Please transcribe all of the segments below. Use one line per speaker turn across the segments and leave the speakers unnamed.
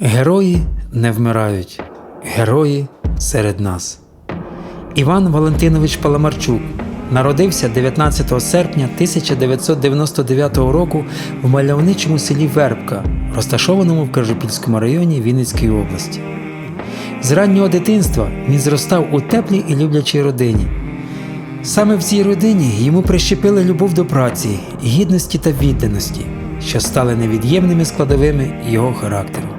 Герої не вмирають, герої серед нас. Іван Валентинович Паламарчук народився 19 серпня 1999 року в мальовничому селі Вербка, розташованому в Кажупільському районі Вінницької області. З раннього дитинства він зростав у теплій і люблячій родині. Саме в цій родині йому прищепили любов до праці, гідності та відданості, що стали невід'ємними складовими його характеру.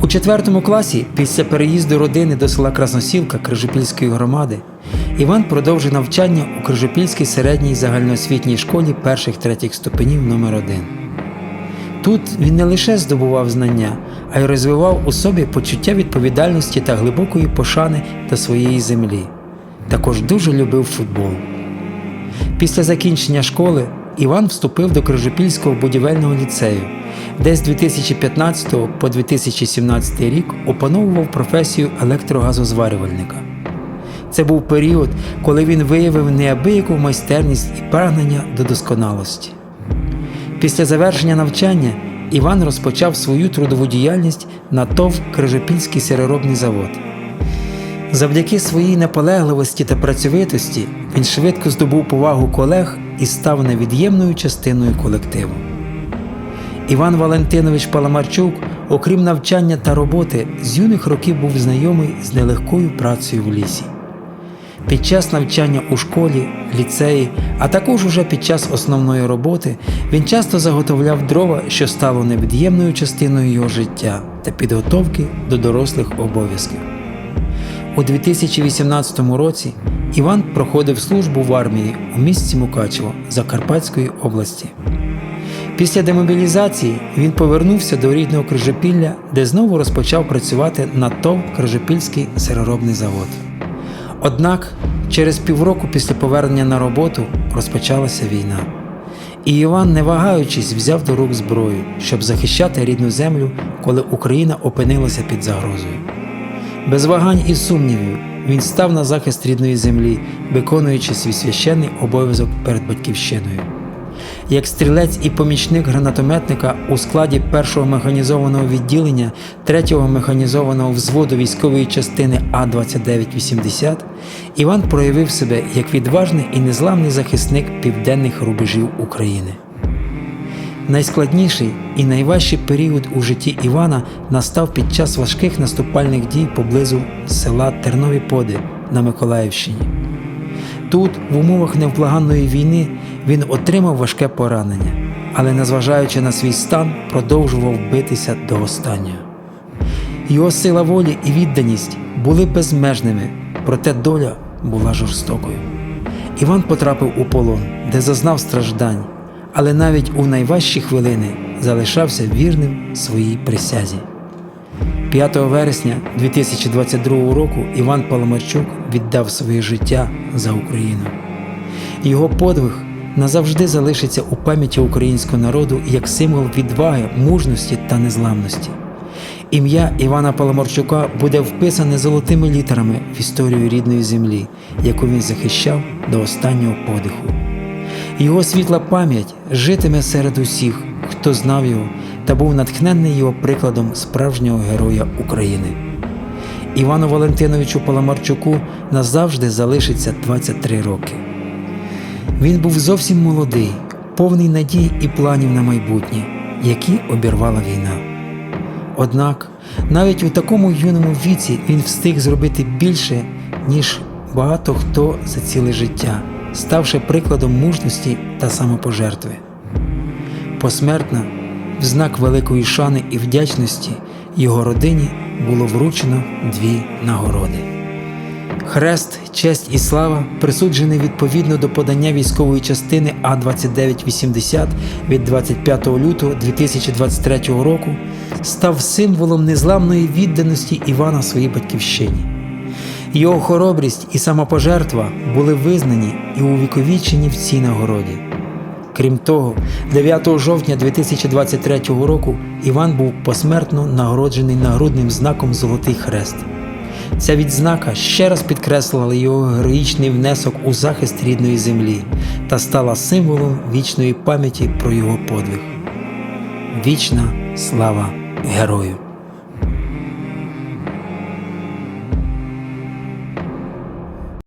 У четвертому класі, після переїзду родини до села Красносілка Крижопільської громади, Іван продовжив навчання у Крижопільській середній загальноосвітній школі перших третіх ступенів номер 1 Тут він не лише здобував знання, а й розвивав у собі почуття відповідальності та глибокої пошани до своєї землі. Також дуже любив футбол. Після закінчення школи Іван вступив до Крижопільського будівельного ліцею, де з 2015 по 2017 рік опановував професію електрогазозварювальника. Це був період, коли він виявив неабияку майстерність і прагнення до досконалості. Після завершення навчання Іван розпочав свою трудову діяльність на ТОВ Крижопільський сироробний завод. Завдяки своїй наполегливості та працьовитості він швидко здобув повагу колег і став невід'ємною частиною колективу. Іван Валентинович Паламарчук, окрім навчання та роботи, з юних років був знайомий з нелегкою працею в лісі. Під час навчання у школі, ліцеї, а також уже під час основної роботи він часто заготовляв дрова, що стало невід'ємною частиною його життя та підготовки до дорослих обов'язків. У 2018 році Іван проходив службу в армії у місті Мукачево Закарпатської області. Після демобілізації він повернувся до рідного Крижопілля, де знову розпочав працювати на ТОВ Крижопільський сироробний завод. Однак через півроку після повернення на роботу розпочалася війна. І Іван, не вагаючись, взяв до рук зброю, щоб захищати рідну землю, коли Україна опинилася під загрозою. Без вагань і сумнівів він став на захист рідної землі, виконуючи свій священний обов'язок перед батьківщиною. Як стрілець і помічник гранатометника у складі 1-го механізованого відділення 3-го механізованого взводу військової частини А-2980, Іван проявив себе як відважний і незламний захисник південних рубежів України. Найскладніший і найважчий період у житті Івана настав під час важких наступальних дій поблизу села Тернові Поди на Миколаївщині. Тут, в умовах невблаганної війни, він отримав важке поранення, але, незважаючи на свій стан, продовжував битися до останнього. Його сила волі і відданість були безмежними, проте доля була жорстокою. Іван потрапив у полон, де зазнав страждань, але навіть у найважчі хвилини залишався вірним своїй присязі. 5 вересня 2022 року Іван Паламарчук віддав своє життя за Україну. Його подвиг назавжди залишиться у пам'яті українського народу як символ відваги, мужності та незламності. Ім'я Івана Паламарчука буде вписане золотими літерами в історію рідної землі, яку він захищав до останнього подиху. Його світла пам'ять житиме серед усіх, хто знав його та був натхненний його прикладом справжнього героя України. Івану Валентиновичу Паламарчуку назавжди залишиться 23 роки. Він був зовсім молодий, повний надій і планів на майбутнє, які обірвала війна. Однак, навіть у такому юному віці він встиг зробити більше, ніж багато хто за ціле життя, ставши прикладом мужності та самопожертви. Посмертно, в знак великої шани і вдячності, його родині було вручено дві нагороди. Хрест, честь і слава, присуджений відповідно до подання військової частини А-2980 від 25 лютого 2023 року, став символом незламної відданості Івана своїй батьківщині. Його хоробрість і самопожертва були визнані і увіковічені в цій нагороді. Крім того, 9 жовтня 2023 року Іван був посмертно нагороджений нагрудним знаком Золотий Хрест. Ця відзнака ще раз підкреслила його героїчний внесок у захист рідної землі та стала символом вічної пам'яті про його подвиг. Вічна слава герою!